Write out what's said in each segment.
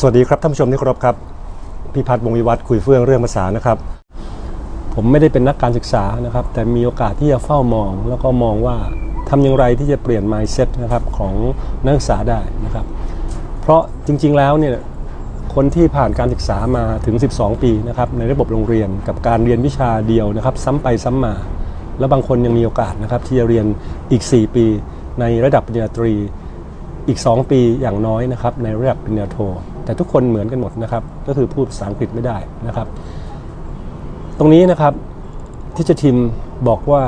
สวัสดีครับท่านผู้ชมที่เคารพครับพี่พัฒน์วงวิวัฒน์คุยเฟื่องเรื่องภาษานะครับ ผมไม่ได้เป็นนักการศึกษานะครับ แต่มีโอกาสที่จะเฝ้ามอง แล้วก็มองว่าทำอย่างไรที่จะเปลี่ยน mindset นะครับของนักศึกษาได้นะครับ เพราะจริง ๆแล้วเนี่ยคนที่ผ่านการศึกษามาถึง 12 ปีนะครับในระบบโรงเรียนกับการเรียนวิชาเดียวนะครับ ซ้ำไปซ้ำมา แล้วบางคนยังมีโอกาสนะครับที่จะเรียนอีก 4 ปี ในระดับปริญญาตรีอีก 2 ปีอย่างน้อยนะครับในระดับปริญญาโท แต่ทุกคนเหมือนกันหมดนะครับ ก็คือพูดภาษาอังกฤษไม่ได้นะครับ ตรงนี้นะครับที่จะทิมบอกว่า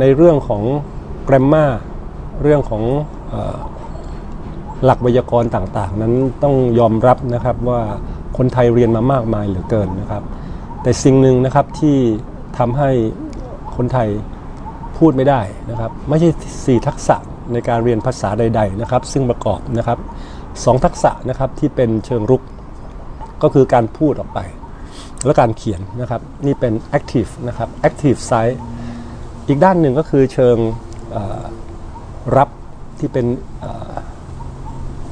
ในเรื่องของ grammar เรื่องของออหลักไวยากรณ์ต่างๆ นั้นต้องยอมรับนะครับว่าคนไทยเรียนมามากมายเหลือเกินนะครับ แต่สิ่งหนึ่งนะครับที่ทำให้คนไทยพูดไม่ได้นะครับ ไม่ใช่4ทักษะในการเรียนภาษาใด ๆนะครับ ซึ่งประกอบนะครับ สองทักษะนะครับที่เป็นเชิงรุกก็คือการพูดออกไป และการเขียนนะครับ นี่เป็น active นะครับ active side อีกด้านหนึ่งก็คือเชิงรับที่เป็น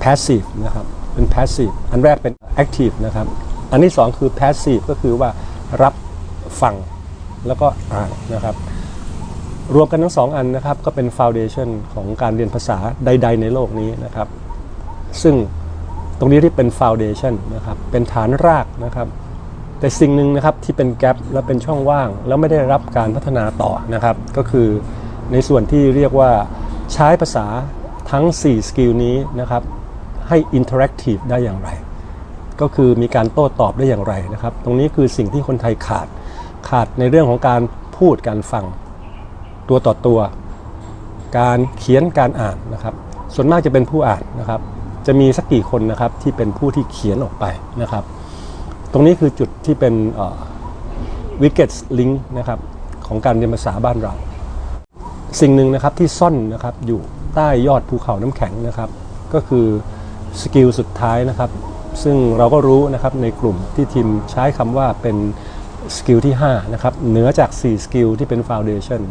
passive นะครับเป็น passive อันแรกเป็น active นะครับ อันที่สองคือ passive ก็คือว่ารับฟังแล้วก็อ่านนะครับ รวมกันทั้งสองอันนะครับก็เป็น foundation ของการเรียนภาษาใด ๆ ในโลกนี้นะครับ ซึ่งตรงนี้ที่เป็น foundation นะครับเป็นฐานรากนะครับแต่สิ่งหนึ่งนะครับที่เป็นแกลบและเป็นช่องว่าง แล้วไม่ได้รับการพัฒนาต่อนะครับ ก็คือในส่วนที่เรียกว่าใช้ภาษาทั้ง 4 สกิลนี้นะครับ ให้อินเทอร์แอคทีฟได้อย่างไร ก็คือมีการโต้ตอบได้อย่างไรนะครับ ตรงนี้คือสิ่งที่คนไทยขาดขาดในเรื่องของการพูดการฟังตัวต่อตัว การเขียนการอ่านนะครับ ส่วนมากจะเป็นผู้อ่านนะครับ จะมีสักกี่คนนะครับที่เป็นผู้ที่เขียนออกไปนะครับ ตรงนี้คือจุดที่เป็นวิกเก็ตลิงก์นะครับของการเรียนภาษาบ้านเรา สิ่งหนึ่งนะครับที่ซ่อนนะครับอยู่ใต้ยอดภูเขาน้ำแข็งนะครับ ก็คือสกิลสุดท้ายนะครับ ซึ่งเราก็รู้นะครับในกลุ่มที่ทีมใช้คำว่าเป็นสกิลที่5นะครับเหนือจาก 4 สกิลที่เป็นฟ o u เดชัน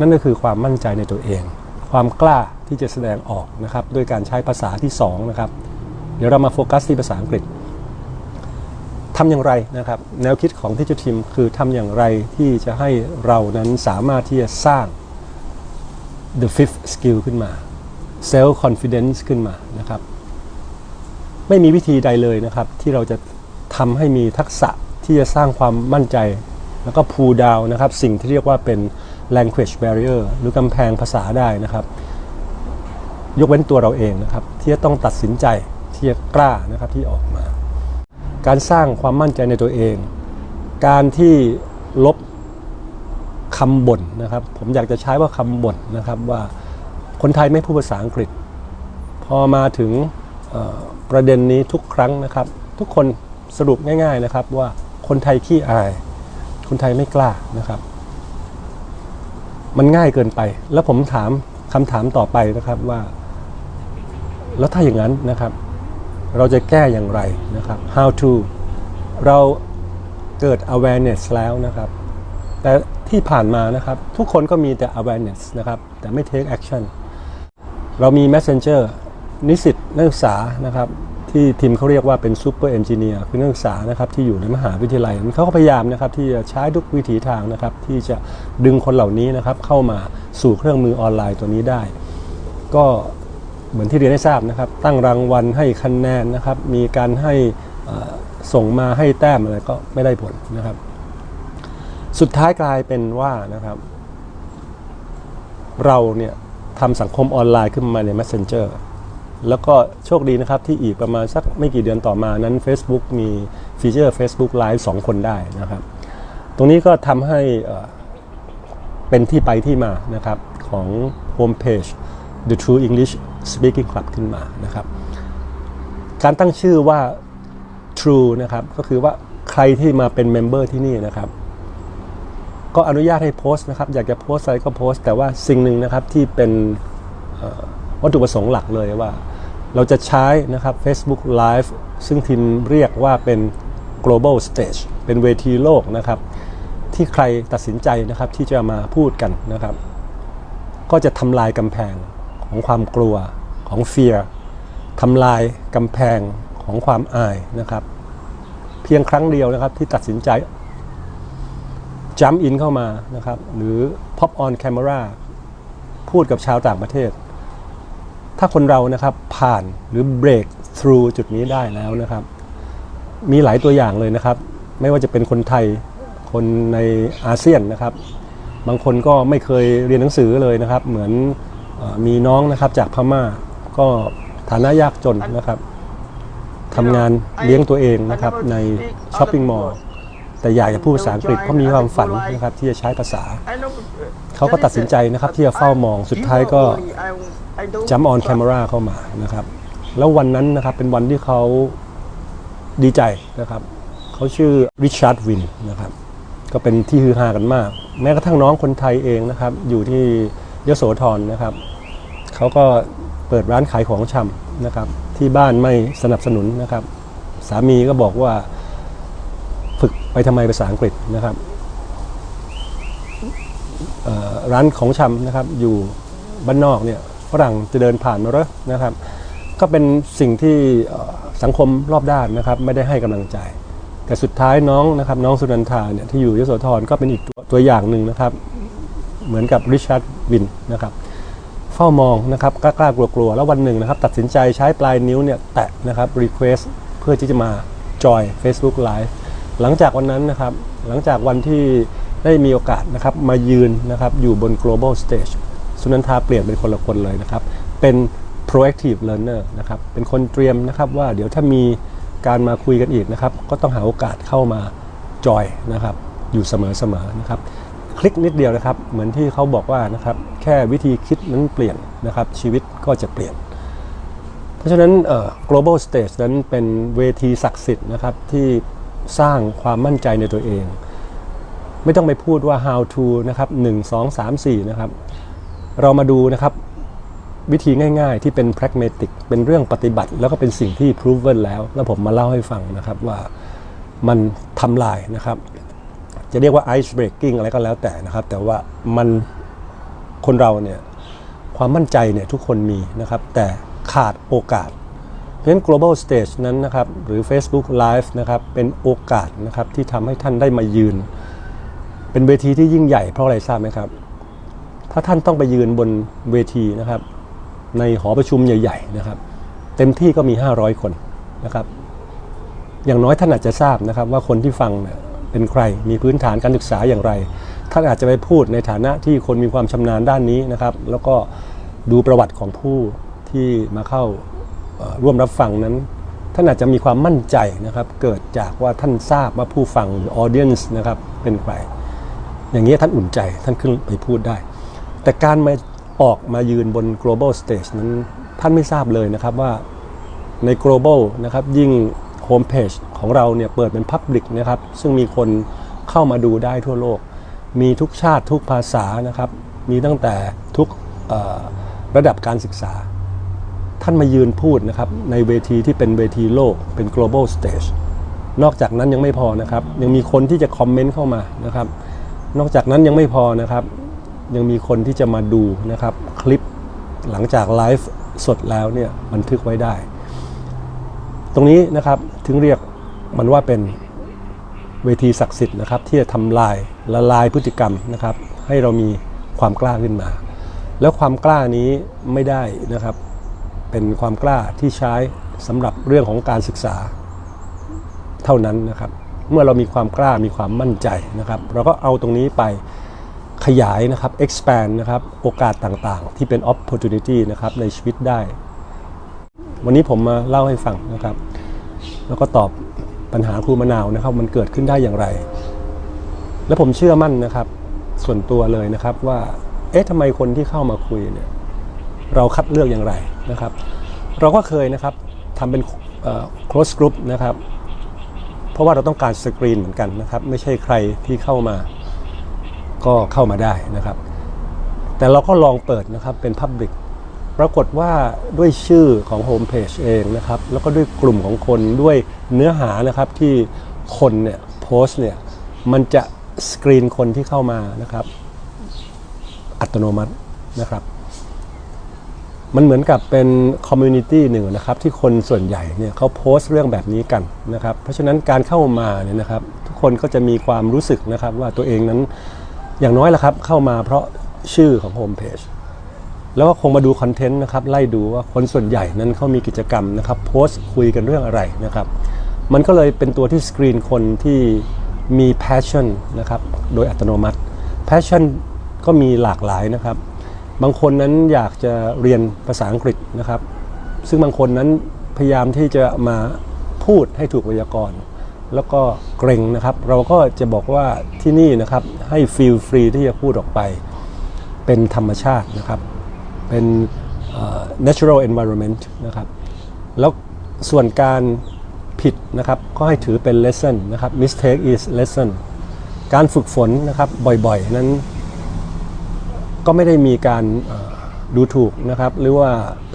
นั่นก็คือความมั่นใจในตัวเอง ความกล้าที่จะแสดงออกนะครับด้วยการใช้ภาษาที่2นะครับเดี๋ยวเรามาโฟกัสที่ภาษาอังกฤษทำอย่างไรนะครับ แนวคิดของที่จะทีมคือทำอย่างไรที่จะให้เรานั้นสามารถที่จะสร้าง the fifth skill ขึ้นมา self confidence ขึ้นมานะครับ ไม่มีวิธีใดเลยนะครับ ที่เราจะทำให้มีทักษะที่จะสร้างความมั่นใจ แล้วก็ pull down นะครับ สิ่งที่เรียกว่าเป็น language barrier หรือกำแพงภาษาได้นะครับ ยกเว้นตัวเราเองนะครับ ที่จะต้องตัดสินใจที่จะกล้านะครับที่ออกมา การสร้างความมั่นใจในตัวเอง การที่ลบคำบ่นนะครับ ผมอยากจะใช้ว่าคำบ่นนะครับว่าคนไทยไม่พูดภาษาอังกฤษ พอมาถึงประเด็นนี้ทุกครั้งนะครับ ทุกคนสรุปง่าย ๆนะครับว่าคนไทยขี้อาย คนไทยไม่กล้านะครับ มันง่ายเกินไป แล้วผมถามคำถามต่อไปนะครับว่า แล้วถ้าอย่างนั้นนะครับ เราจะแก้อย่างไรนะครับ how to เราเกิด awareness แล้วนะครับ แต่ที่ผ่านมานะครับ ทุกคนก็มีแต่ awareness นะครับ แต่ไม่ take action เรามี messenger นิสิตนักศึกษานะครับ ที่ทีมเขาเรียกว่าเป็น super engineer คือนักศึกษานะครับที่อยู่ในมหาวิทยาลัยเขาก็พยายามนะครับที่จะใช้ทุกวิถีทางนะครับที่จะดึงคนเหล่านี้นะครับเข้ามาสู่เครื่องมือออนไลน์ตัวนี้ได้ ก็เหมือนที่เรียนให้ทราบนะครับ ตั้งรางวัลให้คะแนนนะครับ มีการให้ส่งมาให้แต้มอะไรก็ไม่ได้ผลนะครับ สุดท้ายกลายเป็นว่านะครับ เราเนี่ยทำสังคมออนไลน์ขึ้นมาใน Messenger แล้วก็โชคดีนะครับที่อีกประมาณสักไม่กี่เดือนต่อมานั้น Facebook มีฟีเจอร์ Facebook Live 2 คนได้นะครับ ตรงนี้ก็ทำให้เป็นที่ไปที่มานะครับของโฮมเพจ The True English Speaking Club ขึ้นมานะครับ การตั้งชื่อว่า True นะครับก็คือว่าใครที่มาเป็นเมมเบอร์ที่นี่นะครับก็อนุญาตให้โพสต์นะครับ อยากจะโพสต์อะไรก็โพสต์ แต่ว่าสิ่งหนึ่งนะครับที่เป็นวัตถุประสงค์หลักเลยว่า เราจะใช้นะครับ Facebook Live ซึ่งทีมเรียกว่าเป็น global stage เป็นเวทีโลกนะครับ ที่ใครตัดสินใจนะครับที่จะมาพูดกันนะครับ ก็จะทำลายกำแพงของความกลัวของ fear ทำลายกำแพงของความอายนะครับ เพียงครั้งเดียวนะครับที่ตัดสินใจ jump in เข้ามานะครับ หรือ pop on camera พูดกับชาวต่างประเทศ ถ้าคนเรานะครับผ่านหรือ break through จุดนี้ได้แล้วนะครับ มีหลายตัวอย่างเลยนะครับ ไม่ว่าจะเป็นคนไทยคนในอาเซียนนะครับ บางคนก็ไม่เคยเรียนหนังสือเลยนะครับ เหมือนเออมีน้องนะครับจากพม่าก็ฐานะยากจนนะครับทำงานเลี้ยงตัวเองนะครับในช้อปปิ้งมอลล์แต่อยากจะพูดภาษาอังกฤษเพราะมีความฝันนะครับที่จะใช้ภาษา เขาก็ตัดสินใจนะครับที่จะเฝ้ามองสุดท้ายก็ จัมออนแคมราเข้ามานะครับ แล้ววันนั้นนะครับเป็นวันที่เขาดีใจนะครับ เขาชื่อริชาร์ดวินนะครับ ก็เป็นที่ฮือฮากันมาก แม้กระทั่งน้องคนไทยเองนะครับ อยู่ที่ยโสธรนะครับ เขาก็เปิดร้านขายของชำนะครับ ที่บ้านไม่สนับสนุนนะครับ สามีก็บอกว่าฝึกไปทำไมภาษาอังกฤษนะครับเอ่อร้านของชำนะครับอยู่บ้านนอกเนี่ย ฝรั่งจะเดินผ่านมาหรอนะครับ ก็เป็นสิ่งที่สังคมรอบด้านนะครับ ไม่ได้ให้กำลังใจ แต่สุดท้ายน้องนะครับ น้องสุนันทาเนี่ยที่อยู่ยโสธรก็เป็นอีกตัวตัวอย่างหนึ่งนะครับ เหมือนกับริชาร์ดวินนะครับ เฝ้ามองนะครับกล้าๆกลัวๆ แล้ววันหนึ่งนะครับ ตัดสินใจใช้ปลายนิ้วเนี่ยแตะนะครับ request เพื่อที่จะมาจอย Facebook Live หลังจากวันนั้นนะครับ หลังจากวันที่ได้มีโอกาสนะครับมายืนนะครับอยู่บน global stage สุนันทาเปลี่ยนเป็นคนละคนเลยนะครับ เป็น proactive learner นะครับ เป็นคนเตรียมนะครับว่าเดี๋ยวถ้ามีการมาคุยกันอีกนะครับ ก็ต้องหาโอกาสเข้ามาจอยนะครับ อยู่เสมอๆนะครับ คลิกนิดเดียวนะครับ เหมือนที่เขาบอกว่านะครับ แค่วิธีคิดนั้นเปลี่ยนนะครับ ชีวิตก็จะเปลี่ยน เพราะฉะนั้น global stage นั้นเป็นเวทีศักดิ์สิทธิ์นะครับที่สร้างความมั่นใจในตัวเอง ไม่ต้องไปพูดว่า how to นะครับ 1 2 3 4 นะครับ เรามาดูนะครับวิธีง่ายๆ ที่เป็น pragmatic เป็นเรื่องปฏิบัติ แล้วก็เป็นสิ่งที่ proven แล้ว แล้วผมมาเล่าให้ฟังนะครับว่ามันทำลายนะครับ จะเรียกว่า ice breaking อะไรก็แล้วแต่นะครับ แต่ว่ามันคนเราเนี่ยความมั่นใจเนี่ยทุกคนมีนะครับ แต่ขาดโอกาส เพราะฉะนั้น global stage นั้นนะครับ หรือ Facebook Live นะครับ เป็นโอกาสนะครับที่ทำให้ท่านได้มายืน เป็นเวทีที่ยิ่งใหญ่เพราะอะไรทราบไหมครับ ถ้าท่านต้องไปยืนบนเวทีนะครับ ในหอประชุมใหญ่ ๆนะครับ เต็มที่ก็มี 500 คนนะครับ อย่างน้อยท่านอาจจะทราบนะครับ ว่าคนที่ฟังเนี่ยเป็นใครมีพื้นฐานการศึกษาอย่างไร ท่านอาจจะไปพูดในฐานะที่คนมีความชำนาญด้านนี้นะครับ แล้วก็ดูประวัติของผู้ที่มาเข้าร่วมรับฟังนั้นท่านอาจจะมีความมั่นใจนะครับ เกิดจากว่าท่านทราบว่าผู้ฟังหรือ audience นะครับเป็นใคร อย่างนี้ท่านอุ่นใจท่านขึ้นไปพูดได้ แต่การมาออกมายืนบน global stage นั้นท่านไม่ทราบเลยนะครับว่าใน global นะครับยิ่ง homepage ของเราเนี่ยเปิดเป็น public นะครับ ซึ่งมีคนเข้ามาดูได้ทั่วโลก มีทุกชาติทุกภาษานะครับ มีตั้งแต่ทุกระดับการศึกษา ท่านมายืนพูดนะครับ ในเวทีที่เป็นเวทีโลกเป็น global stage นอกจากนั้นยังไม่พอนะครับ ยังมีคนที่จะคอมเมนต์เข้ามานะครับ นอกจากนั้นยังไม่พอนะครับ ยังมีคนที่จะมาดูนะครับคลิปหลังจากไลฟ์สดแล้วเนี่ยบันทึกไว้ได้ ตรงนี้นะครับถึงเรียกมันว่าเป็นเวทีศักดิ์สิทธิ์นะครับที่จะทำลายละลายพฤติกรรมนะครับให้เรามีความกล้าขึ้นมา แล้วความกล้านี้ไม่ได้นะครับเป็นความกล้าที่ใช้สำหรับเรื่องของการศึกษาเท่านั้นนะครับ เมื่อเรามีความกล้ามีความมั่นใจนะครับ เราก็เอาตรงนี้ไป ขยายนะครับ expand นะครับ โอกาสต่างๆ ที่เป็น opportunity นะครับในชีวิตได้ วันนี้ผมมาเล่าให้ฟังนะครับ แล้วก็ตอบปัญหาครูมะนาวนะครับ มันเกิดขึ้นได้อย่างไร และผมเชื่อมั่นนะครับ ส่วนตัวเลยนะครับว่า เอ๊ะทำไมคนที่เข้ามาคุยเนี่ย เราคัดเลือกอย่างไรนะครับ เราก็เคยนะครับทำเป็น close group นะครับ เพราะว่าเราต้องการสกรีนเหมือนกันนะครับ ไม่ใช่ใครที่เข้ามา ก็เข้ามาได้นะครับ แต่เราก็ลองเปิดนะครับเป็น Public ปรากฏว่าด้วยชื่อของโฮมเพจเองนะครับ แล้วก็ด้วยกลุ่มของคนด้วยเนื้อหานะครับที่คนเนี่ยโพสเนี่ยมันจะสกรีนคนที่เข้ามานะครับ อัตโนมัตินะครับ มันเหมือนกับเป็นคอมมูนิตี้หนึ่งนะครับ ที่คนส่วนใหญ่เนี่ยเขาโพสต์เรื่องแบบนี้กันนะครับ เพราะฉะนั้นการเข้ามาเนี่ยนะครับ ทุกคนก็จะมีความรู้สึกนะครับว่าตัวเองนั้น อย่างน้อยละครับ เข้ามาเพราะชื่อของโฮมเพจแล้วก็คงมาดูคอนเทนต์นะครับ ไล่ดูว่าคนส่วนใหญ่นั้นเขามีกิจกรรมนะครับ โพสต์คุยกันเรื่องอะไรนะครับ มันก็เลยเป็นตัวที่สกรีนคนที่มี passion นะครับ โดยอัตโนมัติ passion ก็มีหลากหลายนะครับ บางคนนั้นอยากจะเรียนภาษาอังกฤษนะครับ ซึ่งบางคนนั้นพยายามที่จะมาพูดให้ถูกไวยากรณ์แล้วก็เกรงนะครับ เราก็จะบอกว่าที่นี่นะครับ ให้ฟีลฟรีที่จะพูดออกไป เป็นธรรมชาตินะครับ เป็น natural environment นะครับ แล้วส่วนการผิดนะครับ ก็ให้ถือเป็น lesson นะครับ mistake is lesson การฝึกฝนนะครับบ่อยๆ นั้นก็ไม่ได้มีการดูถูกนะครับ หรือว่า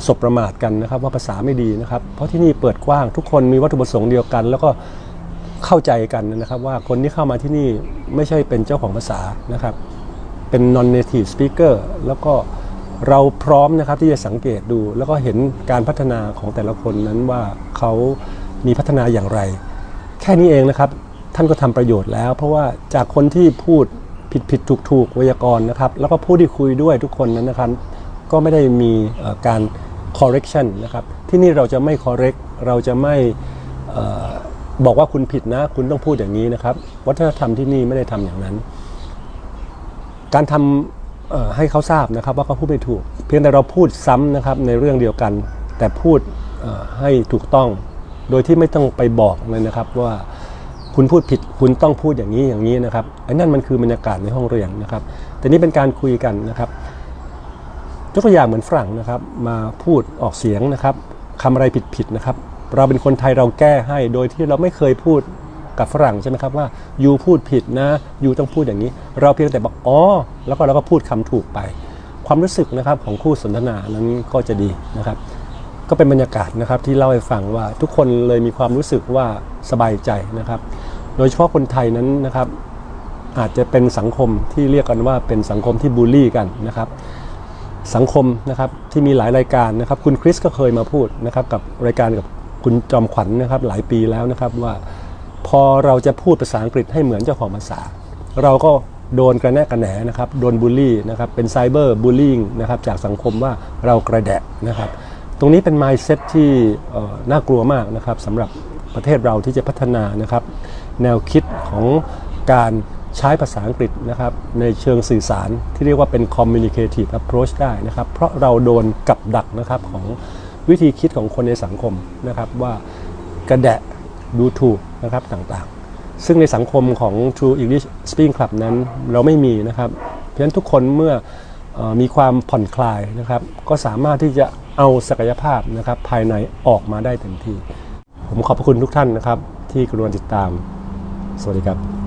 สบประมาทกันนะครับว่าภาษาไม่ดีนะครับ เพราะที่นี่เปิดกว้างทุกคนมีวัตถุประสงค์เดียวกัน แล้วก็ เข้าใจกันนะครับว่าคนที่เข้ามาที่นี่ไม่ใช่เป็นเจ้าของภาษานะครับ เป็น non native speaker แล้วก็เราพร้อมนะครับที่จะสังเกตดู แล้วก็เห็นการพัฒนาของแต่ละคนนั้นว่าเขามีพัฒนาอย่างไร แค่นี้เองนะครับท่านก็ทำประโยชน์แล้ว เพราะว่าจากคนที่พูดผิดผิดถูกถูกไวยากรณ์นะครับ แล้วก็ผู้ที่คุยด้วยทุกคนนั้นนะครับ ก็ไม่ได้มีการ correction นะครับ ที่นี่เราจะไม่ correct เราจะไม่ บอกว่าคุณผิดนะ คุณต้องพูดอย่างนี้นะครับ วัฒนธรรมที่นี่ไม่ได้ทำอย่างนั้น การทำเอ่อให้เขาทราบนะครับ ว่าเขาพูดไม่ถูก เพียงแต่เราพูดซ้ำนะครับในเรื่องเดียวกัน แต่พูดให้ถูกต้อง โดยที่ไม่ต้องไปบอกเลยนะครับว่าคุณพูดผิดคุณต้องพูดอย่างนี้อย่างนี้นะครับไอ้นั่นมันคือบรรยากาศในห้องเรียนนะครับ แต่นี่เป็นการคุยกันนะครับยกตัวอย่างเหมือนฝรั่งนะครับ มาพูดออกเสียงนะครับคำอะไรผิดๆนะครับ เราเป็นคนไทยเราแก้ให้ โดยที่เราไม่เคยพูดกับฝรั่งใช่ไหมครับว่ายูพูดผิดนะยูต้องพูดอย่างนี้ เราเพียงแต่บอกอ๋อแล้วก็เราก็พูดคำถูกไป ความรู้สึกนะครับของคู่สนทนานั้นก็จะดีนะครับ ก็เป็นบรรยากาศนะครับที่เล่าให้ฟังว่าทุกคนเลยมีความรู้สึกว่าสบายใจนะครับ โดยเฉพาะคนไทยนั้นนะครับ อาจจะเป็นสังคมที่เรียกกันว่าเป็นสังคมที่บูลลี่กันนะครับสังคมนะครับที่มีหลายรายการนะครับ คุณคริสก็เคยมาพูดนะครับกับรายการกับ คุณจอมขวัญนะครับหลายปีแล้วนะครับว่าพอเราจะพูดภาษาอังกฤษให้เหมือนเจ้าของภาษา เราก็โดนกระแนะกระแหนนะครับโดนบูลลี่นะครับเป็นไซเบอร์บูลลี่นะครับจากสังคมว่าเรากระแดะนะครับ ตรงนี้เป็น mindset ที่น่ากลัวมากนะครับสำหรับประเทศเราที่จะพัฒนานะครับ แนวคิดของการใช้ภาษาอังกฤษนะครับในเชิงสื่อสารที่เรียกว่าเป็น communicative approach ได้นะครับ เพราะเราโดนกับดักนะครับของ วิธีคิดของคนในสังคมนะครับว่ากระแดะดูถูกนะครับต่างๆ ซึ่งในสังคมของ True English Speaking Club นั้นเราไม่มีนะครับ เพราะฉะนั้นทุกคนเมื่ออมีความผ่อนคลายนะครับ ก็สามารถที่จะเอาศักยภาพนะครับภายในออกมาได้เต็มที่ ผมขอบพระคุณทุกท่านนะครับ ที่กรุณาติดตาม สวัสดีครับ